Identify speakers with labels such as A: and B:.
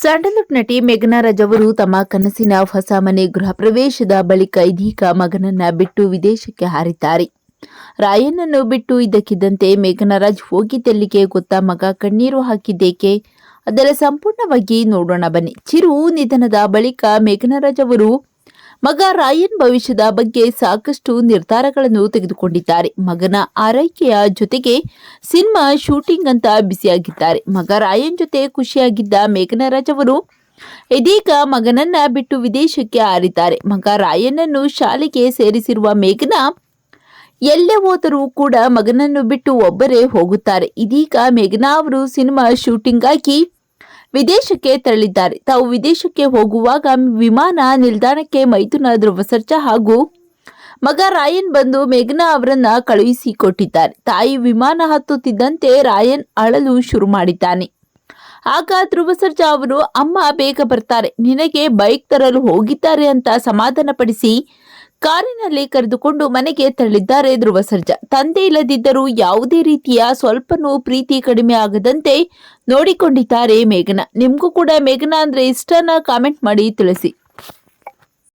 A: Sandalwood ನಟಿ ಮೇಘನಾ ಅವರು ತಮ್ಮ ಕನಸಿನ ಹೊಸ ಮನೆ ಗೃಹ ಪ್ರವೇಶದ ಬಳಿಕ ಇದೀಗ ಮಗನನ್ನ ಬಿಟ್ಟು ವಿದೇಶಕ್ಕೆ ಹಾರಿದ್ದಾರೆ. ರಾಯನನ್ನು ಬಿಟ್ಟು ಇದ್ದಕ್ಕಿದ್ದಂತೆ ಮೇಘನಾ ರಾಜ್ ಹೋಗಿದ್ದಲ್ಲಿಗೆ ಗೊತ್ತಾ ಮಗ ಕಣ್ಣೀರು ಹಾಕಿದ್ದೇಕೆ? ಅದರ ಸಂಪೂರ್ಣವಾಗಿ ನೋಡೋಣ ಬನ್ನಿ. ಚಿರು ನಿಧನದ ಬಳಿಕ ಮೇಘನಾ ರಾಜ್ ಅವರು ಮಗ ರಾಯನ್ ಭವಿಷ್ಯದ ಬಗ್ಗೆ ಸಾಕಷ್ಟು ನಿರ್ಧಾರಗಳನ್ನು ತೆಗೆದುಕೊಂಡಿದ್ದಾರೆ. ಮಗನ ಆರೈಕೆಯ ಜೊತೆಗೆ ಸಿನಿಮಾ ಶೂಟಿಂಗ್ ಅಂತ ಬಿಸಿಯಾಗಿದ್ದಾರೆ ಮಗ ರಾಯನ್ ಜೊತೆ ಖುಷಿಯಾಗಿದ್ದ ಮೇಘನಾ ರಾಜ್ ಅವರು ಇದೀಗ ಮಗನನ್ನ ಬಿಟ್ಟು ವಿದೇಶಕ್ಕೆ ಹಾರಿದ್ದಾರೆ. ಮಗ ರಾಯನನ್ನು ಶಾಲೆಗೆ ಸೇರಿಸಿರುವ ಮೇಘನಾ ಎಲ್ಲೇ ಹೋದರೂ ಕೂಡ ಮಗನನ್ನು ಬಿಟ್ಟು ಒಬ್ಬರೇ ಹೋಗುತ್ತಾರೆ. ಇದೀಗ ಮೇಘನಾ ಅವರು ಸಿನಿಮಾ ಶೂಟಿಂಗ್ಗಾಗಿ ವಿದೇಶಕ್ಕೆ ತೆರಳಿದ್ದಾರೆ. ತಾವು ವಿದೇಶಕ್ಕೆ ಹೋಗುವಾಗ ವಿಮಾನ ನಿಲ್ದಾಣಕ್ಕೆ ಮೈಥುನ ಧ್ರುವ ಸರ್ಜಾ ಹಾಗೂ ಮಗ ರಾಯನ್ ಬಂದು ಮೇಘನಾ ಅವರನ್ನ ಕಳುಹಿಸಿಕೊಟ್ಟಿದ್ದಾರೆ. ತಾಯಿ ವಿಮಾನ ಹತ್ತುತ್ತಿದ್ದಂತೆ ರಾಯನ್ ಅಳಲು ಶುರು ಮಾಡಿದ್ದಾನೆ. ಆಗ ಧ್ರುವ ಸರ್ಜಾ ಅವರು, ಅಮ್ಮ, ಬೇಗ ಬರ್ತಾರೆ. ನಿನಗೆ ಬೈಕ್ ತರಲು ಹೋಗಿದ್ದಾರೆ ಅಂತ ಸಮಾಧಾನಪಡಿಸಿ ಕಾರಿನಲ್ಲಿ ಕರೆದುಕೊಂಡು ಮನೆಗೆ ತೆರಳಿದ್ದಾರೆ ಧ್ರುವ ಸರ್ಜಾ ತಂದೆ ಇಲ್ಲದಿದ್ದರೂ ಯಾವುದೇ ರೀತಿಯ ಸ್ವಲ್ಪನೂ ಪ್ರೀತಿ ಕಡಿಮೆ ಆಗದಂತೆ ನೋಡಿಕೊಂಡಿದ್ದಾರೆ ಮೇಘನಾ. ನಿಮಗೂ ಕೂಡ ಮೇಘನಾ ಅಂದ್ರೆ ಇಷ್ಟನ ಕಾಮೆಂಟ್ ಮಾಡಿ ತಿಳಿಸಿ.